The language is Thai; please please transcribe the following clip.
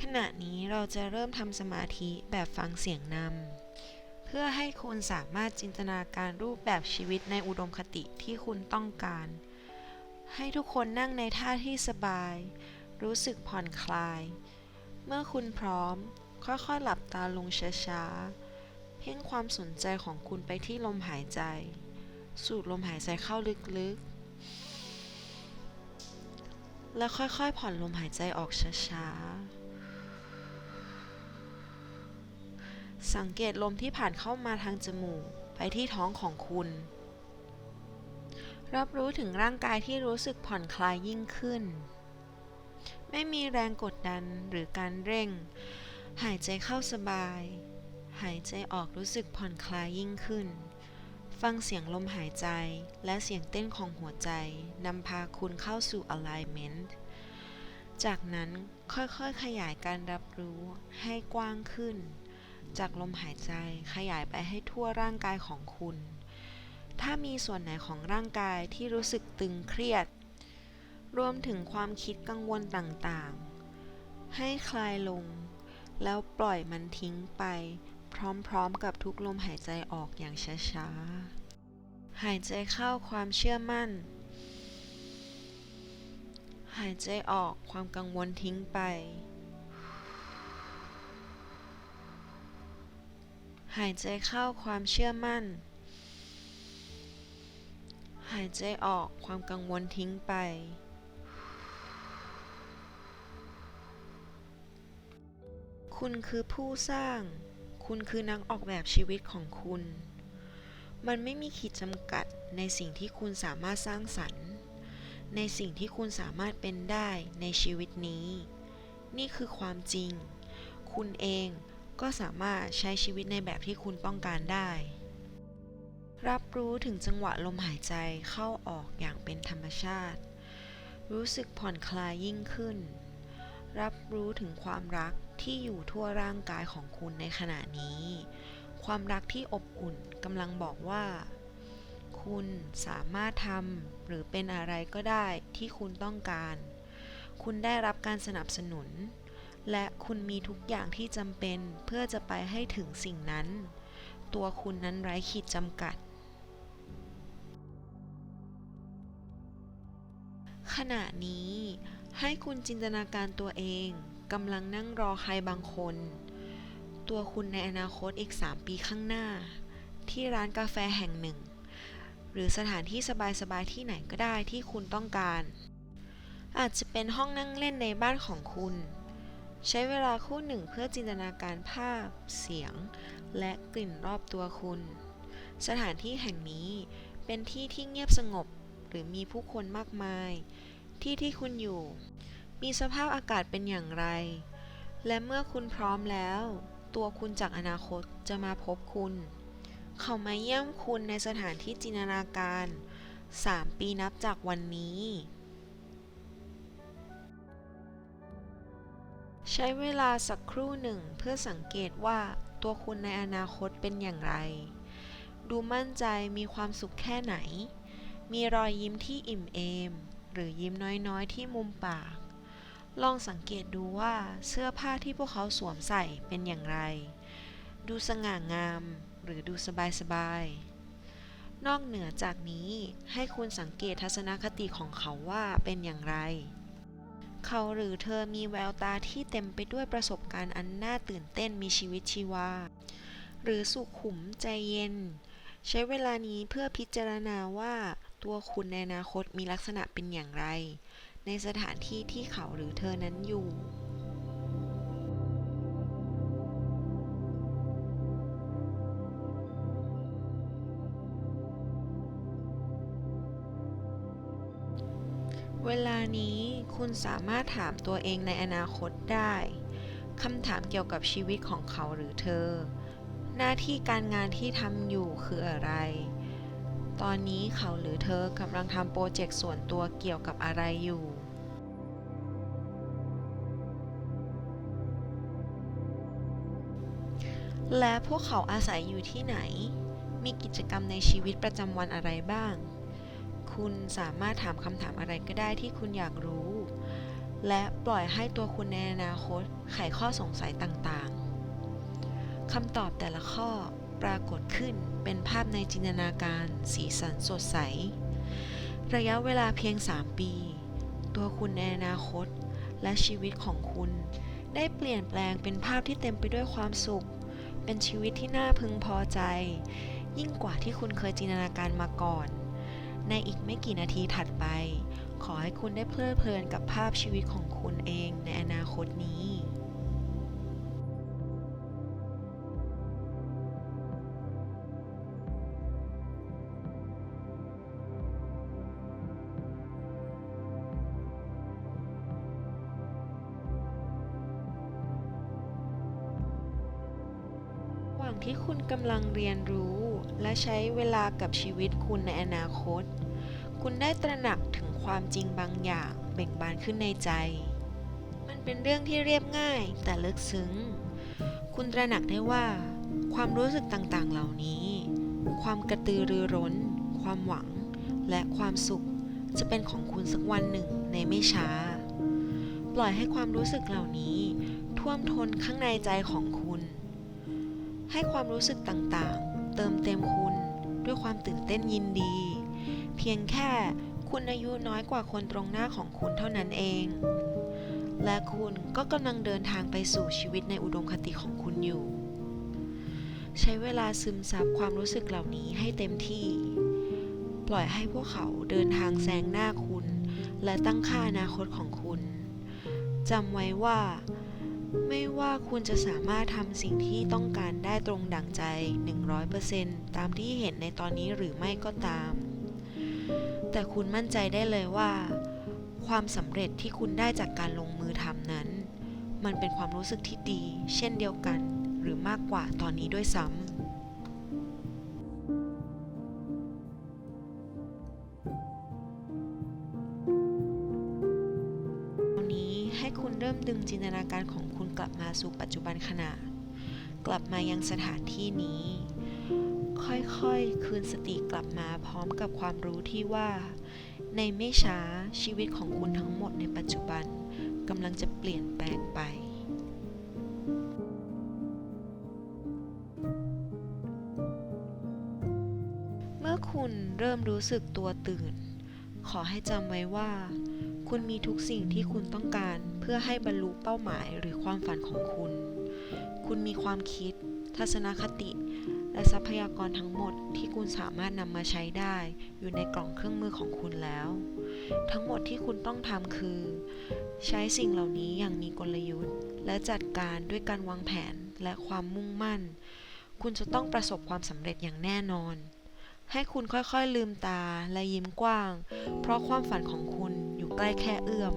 ขณะนี้เราจะเริ่มทำสมาธิแบบฟังเสียงนำ เพื่อให้คุณสามารถจินตนาการรูปแบบชีวิตในอุดมคติที่คุณต้องการ ให้ทุกคนนั่งในท่าที่สบาย รู้สึกผ่อนคลาย เมื่อคุณพร้อม ค่อยๆ หลับตาลงช้าๆ เพ่งความสนใจของคุณไปที่ลมหายใจ สูดลมหายใจเข้าลึกๆ แล้วค่อยๆ ผ่อนลมหายใจออกช้าๆ สังเกตลมที่ผ่านเข้ามาทางจมูกไปที่ท้องของคุณ รับรู้ถึงร่างกายที่รู้สึกผ่อนคลายยิ่งขึ้น ไม่มีแรงกดดันหรือการเร่ง หายใจเข้าสบาย หายใจออกรู้สึกผ่อนคลายยิ่งขึ้น ฟังเสียงลมหายใจและเสียงเต้นของหัวใจนำพาคุณเข้าสู่ alignment จากนั้นค่อยๆขยายการรับรู้ให้กว้างขึ้น จากลมหายใจขยายไปให้ทั่วร่างกายของคุณ ถ้ามีส่วนไหนของร่างกายที่รู้สึกตึงเครียด รวมถึงความคิดกังวลต่างๆ ให้คลายลง แล้วปล่อยมันทิ้งไป พร้อมๆกับทุกลมหายใจออกอย่างช้าๆ หายใจเข้าความเชื่อมั่น หายใจออกความกังวลทิ้งไป หายใจเข้าความเชื่อมั่น หายใจออกความกังวลทิ้งไป คุณคือผู้สร้าง คุณคือนักออกแบบชีวิตของคุณ มันไม่มีขีดจำกัดในสิ่งที่คุณสามารถสร้างสรรค์ ในสิ่งที่คุณสามารถเป็นได้ในชีวิตนี้ นี่คือความจริง คุณเอง ก็สามารถใช้ชีวิตในแบบที่คุณต้องการได้ รับรู้ถึงจังหวะลมหายใจเข้าออกอย่างเป็นธรรมชาติ รู้สึกผ่อนคลายยิ่งขึ้น รับรู้ถึงความรักที่อยู่ทั่วร่างกายของคุณในขณะนี้ ความรักที่อบอุ่นกำลังบอกว่า คุณสามารถทำหรือเป็นอะไรก็ได้ที่คุณต้องการ คุณได้รับการสนับสนุน และคุณมีทุกอย่างที่จำเป็นเพื่อจะไปให้ถึงสิ่งนั้น ตัวคุณนั้นไร้ขีดจำกัด ขณะนี้ ให้คุณจินตนาการตัวเองกำลังนั่งรอใครบางคน ตัวคุณในอนาคตอีก 3 ปีข้างหน้า ที่ร้านกาแฟแห่งหนึ่ง หรือสถานที่สบายๆที่ไหนก็ได้ที่คุณต้องการ อาจจะเป็นห้องนั่งเล่นในบ้านของคุณ ใช้เวลาคู่หนึ่งเพื่อจินตนาการภาพ เสียง และกลิ่นรอบตัวคุณ สถานที่แห่งนี้เป็นที่ที่เงียบสงบหรือมีผู้คนมากมาย ที่ที่คุณอยู่ มีสภาพอากาศเป็นอย่างไร และเมื่อคุณพร้อมแล้ว ตัวคุณจากอนาคตจะมาพบคุณ เขามาเยี่ยมคุณในสถานที่จินตนาการ 3 ปีนับจากวันนี้ ใช้เวลาสักครู่หนึ่งเพื่อสังเกตว่าตัวคุณในอนาคตเป็นอย่างไร ดูมั่นใจมีความสุขแค่ไหน มีรอยยิ้มที่อิ่มเอม หรือยิ้มน้อยๆ ที่มุมปาก ลองสังเกตดูว่าเสื้อผ้าที่พวกเขาสวมใส่เป็นอย่างไร ดูสง่างามหรือดูสบายๆ นอกเหนือจากนี้ให้คุณสังเกตทัศนคติของเขาว่าเป็นอย่างไร เขาหรือเธอมีแววตาที่เต็มไปด้วยประสบการณ์อันน่าตื่นเต้นมีชีวิตชีวา หรือสุขุมใจเย็น ใช้เวลานี้เพื่อพิจารณาว่าตัวคุณในอนาคตมีลักษณะเป็นอย่างไร ในสถานที่ที่เขาหรือเธอนั้นอยู่ เวลานี้คุณสามารถถามตัวเองในอนาคตได้คำถามเกี่ยวกับชีวิตของเขาหรือเธอ หน้าที่การงานที่ทำอยู่คืออะไร ตอนนี้เขาหรือเธอกำลังทำโปรเจกต์ส่วนตัวเกี่ยวกับอะไรอยู่และพวกเขาอาศัยอยู่ที่ไหน มีกิจกรรมในชีวิตประจำวันอะไรบ้าง คุณสามารถถามคำถามอะไรก็ได้ที่คุณอยากรู้ และปล่อยให้ตัวคุณในอนาคตไขข้อสงสัยต่างๆคำตอบแต่ละข้อปรากฏขึ้นเป็นภาพในจินตนาการสีสันสดใส ระยะเวลาเพียง 3 ปี ตัวคุณในอนาคต และชีวิตของคุณ ได้เปลี่ยนแปลงเป็นภาพที่เต็มไปด้วยความสุข เป็นชีวิตที่น่าพึงพอใจ ยิ่งกว่าที่คุณเคยจินตนาการมาก่อน ในอีกไม่กี่นาทีถัดไป ขอให้คุณได้เพลิดเพลินกับภาพชีวิตของคุณเองในอนาคตนี้ระหว่างที่คุณกำลังเรียนรู้ และใช้เวลากับชีวิตคุณในอนาคต คุณได้ตระหนักถึงความจริงบางอย่างเบ่งบานขึ้นในใจ มันเป็นเรื่องที่เรียบง่ายแต่ลึกซึ้ง คุณตระหนักได้ว่า ความรู้สึกต่างๆเหล่านี้ ความกระตือรือร้น ความหวัง และความสุขจะเป็นของคุณสักวันหนึ่งในไม่ช้า ปล่อยให้ความรู้สึกเหล่านี้ ท่วมท้นข้างในใจของคุณ ให้ความรู้สึกต่างๆ เติมเต็มคุณด้วยความตื่นเต้นยินดี เพียงแค่คุณอายุน้อยกว่าคนตรงหน้าของคุณเท่านั้นเอง และคุณก็กำลังเดินทางไปสู่ชีวิตในอุดมคติของคุณอยู่ ใช้เวลาซึมซับความรู้สึกเหล่านี้ให้เต็มที่ ปล่อยให้พวกเขาเดินทางแซงหน้าคุณ และตั้งค่าอนาคตของคุณจำไว้ว่า ไม่ว่าคุณจะสามารถทำสิ่งที่ต้องการได้ตรงดั่งใจ 100%ตามที่เห็นในตอนนี้หรือไม่ก็ตาม แต่คุณมั่นใจได้เลยว่า ความสำเร็จที่คุณได้จากการลงมือทำนั้น มันเป็นความรู้สึกที่ดี เช่นเดียวกัน หรือมากกว่าตอนนี้ด้วยซ้ำ ดึงจินตนาการของคุณกลับมาสู่ปัจจุบันขณะ กลับมายังสถานที่นี้ ค่อยๆ คืนสติกลับมาพร้อมกับความรู้ที่ว่า ในไม่ช้าชีวิตของคุณทั้งหมดในปัจจุบันกำลังจะเปลี่ยนแปลงไปเมื่อคุณเริ่มรู้สึกตัวตื่น ขอให้จำไว้ว่า คุณมีทุกสิ่งที่คุณต้องการ เพื่อให้บรรลุเป้าหมายหรือความฝันของคุณ คุณมีความคิด ทัศนคติ และทรัพยากรทั้งหมดที่คุณสามารถนำมาใช้ได้ อยู่ในกล่องเครื่องมือของคุณแล้ว ทั้งหมดที่คุณต้องทำคือ ใช้สิ่งเหล่านี้อย่างมีกลยุทธ์ และจัดการด้วยการวางแผนและความมุ่งมั่น คุณจะต้องประสบความสำเร็จอย่างแน่นอนให้คุณค่อยๆลืมตาและยิ้มกว้าง เพราะความฝันของคุณอยู่ใกล้แค่เอื้อม